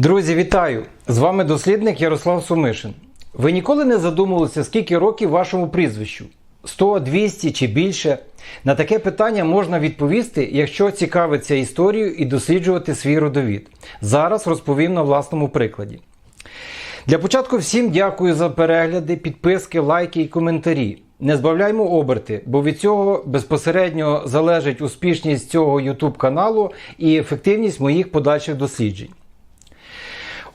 Друзі, вітаю! З вами дослідник Ярослав Сумишин. Ви ніколи не задумувалися, скільки років вашому прізвищу? 100, 200 чи більше? На таке питання можна відповісти, якщо цікавиться історією і досліджувати свій родовід. Зараз розповім на власному прикладі. Для початку всім дякую за перегляди, підписки, лайки і коментарі. Не збавляймо оберти, бо від цього безпосередньо залежить успішність цього YouTube каналу і ефективність моїх подальших досліджень.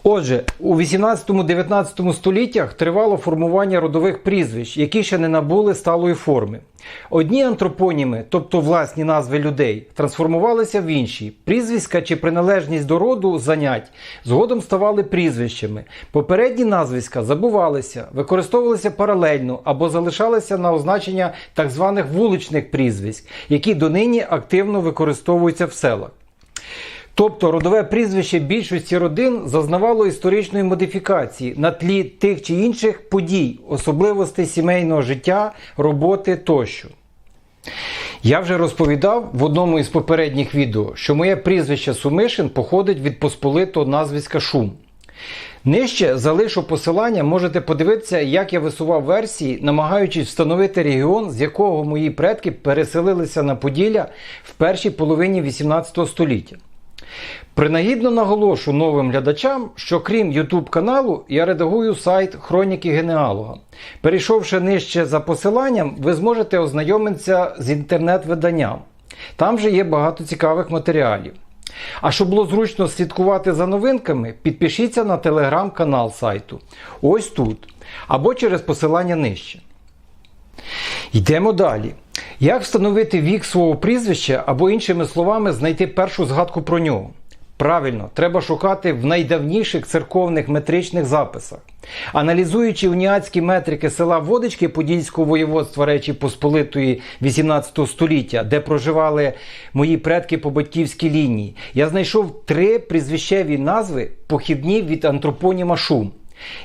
Отже, у 18-19 століттях тривало формування родових прізвищ, які ще не набули сталої форми. Одні антропоніми, тобто власні назви людей, трансформувалися в інші. Прізвиська чи приналежність до роду занять згодом ставали прізвищами. Попередні назвиська забувалися, використовувалися паралельно або залишалися на означення так званих вуличних прізвиськ, які донині активно використовуються в селах. Тобто родове прізвище більшості родин зазнавало історичної модифікації на тлі тих чи інших подій, особливостей сімейного життя, роботи тощо. Я вже розповідав в одному із попередніх відео, що моє прізвище Сумишин походить від посполитого назвиська Шум. Нижче залишу посилання, можете подивитися, як я висував версії, намагаючись встановити регіон, з якого мої предки переселилися на Поділля в першій половині 18 століття. Принагідно наголошу новим глядачам, що крім YouTube каналу, я редагую сайт Хроніки Генеалога. Перейшовши нижче за посиланням, ви зможете ознайомитися з інтернет-виданням. Там же є багато цікавих матеріалів. А щоб було зручно слідкувати за новинками, підпишіться на телеграм-канал сайту. Ось тут. Або через посилання нижче. Йдемо далі. Як встановити вік свого прізвища або, іншими словами, знайти першу згадку про нього? Правильно, треба шукати в найдавніших церковних метричних записах. Аналізуючи уніатські метрики села Водички Подільського воєводства Речі Посполитої 18 століття, де проживали мої предки по батьківській лінії, я знайшов три прізвищеві назви, похідні від антропоніма Шум.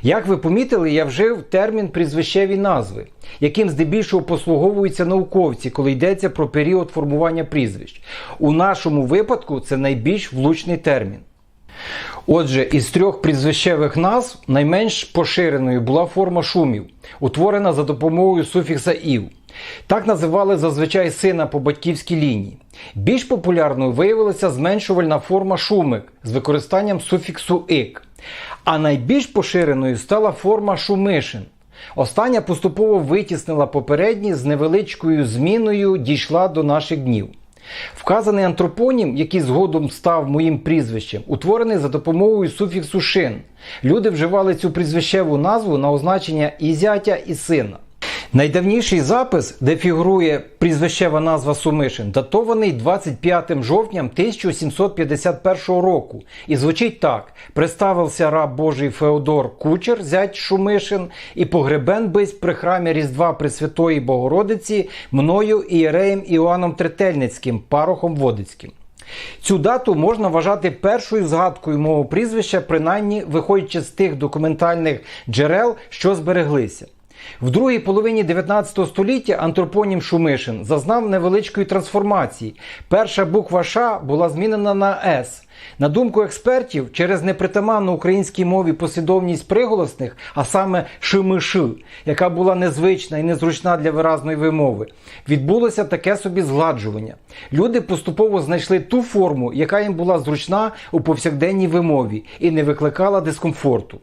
Як ви помітили, я вжив термін прізвищеві назви, яким здебільшого послуговуються науковці, коли йдеться про період формування прізвищ. У нашому випадку це найбільш влучний термін. Отже, із трьох прізвищевих назв найменш поширеною була форма шумів, утворена за допомогою суфікса ів. Так називали зазвичай сина по батьківській лінії. Більш популярною виявилася зменшувальна форма шумик з використанням суфіксу ик. А найбільш поширеною стала форма шумишин. Остання поступово витіснила попередні з невеличкою зміною дійшла до наших днів. Вказаний антропонім, який згодом став моїм прізвищем, утворений за допомогою суфіксу шин. Люди вживали цю прізвищеву назву на означення і зятя, і сина. Найдавніший запис, де фігурує прізвищева назва Сумишин, датований 25 жовтня 1751 року. І звучить так: представився раб Божий Феодор Кучер, зять Шумишин, і погребен бись при храмі Різдва Пресвятої Богородиці мною ієреєм Іоанном Третельницьким, парохом Водицьким. Цю дату можна вважати першою згадкою мого прізвища, принаймні виходячи з тих документальних джерел, що збереглися. В другій половині 19 століття антропонім Шумишин зазнав невеличкої трансформації. Перша буква Ш була змінена на С. На думку експертів, через непритаманну українській мові послідовність приголосних, а саме шимиши, яка була незвична і незручна для виразної вимови, відбулося таке собі згладжування. Люди поступово знайшли ту форму, яка їм була зручна у повсякденній вимові і не викликала дискомфорту.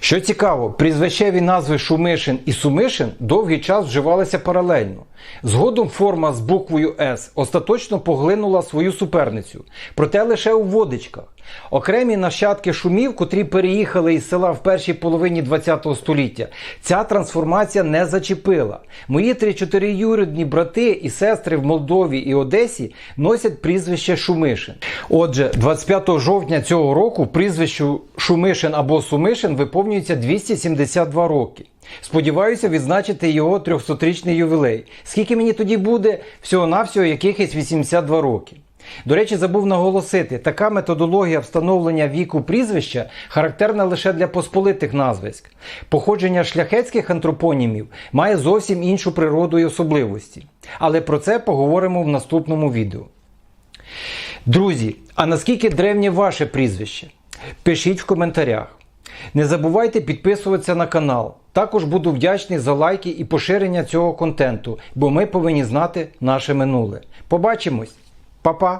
Що цікаво, прізвищеві назви Шумишин і Сумишин довгий час вживалися паралельно. Згодом форма з буквою С остаточно поглинула свою суперницю, проте лише у водичках. Окремі нащадки шумів, котрі переїхали із села в першій половині ХХ століття, ця трансформація не зачепила. Мої 3-4 юридні брати і сестри в Молдові і Одесі носять прізвище Шумишин. Отже, 25 жовтня цього року прізвищу Шумишин або Сумишин виповнюється 272 роки. Сподіваюся відзначити його 300-річний ювілей. Скільки мені тоді буде? Всього-навсього якихось 82 роки. До речі, забув наголосити, така методологія встановлення віку прізвища характерна лише для посполитих назвиськ. Походження шляхетських антропонімів має зовсім іншу природу і особливості. Але про це поговоримо в наступному відео. Друзі, а наскільки древнє ваше прізвище? Пишіть в коментарях. Не забувайте підписуватися на канал. Також буду вдячний за лайки і поширення цього контенту, бо ми повинні знати наше минуле. Побачимось! Па-па!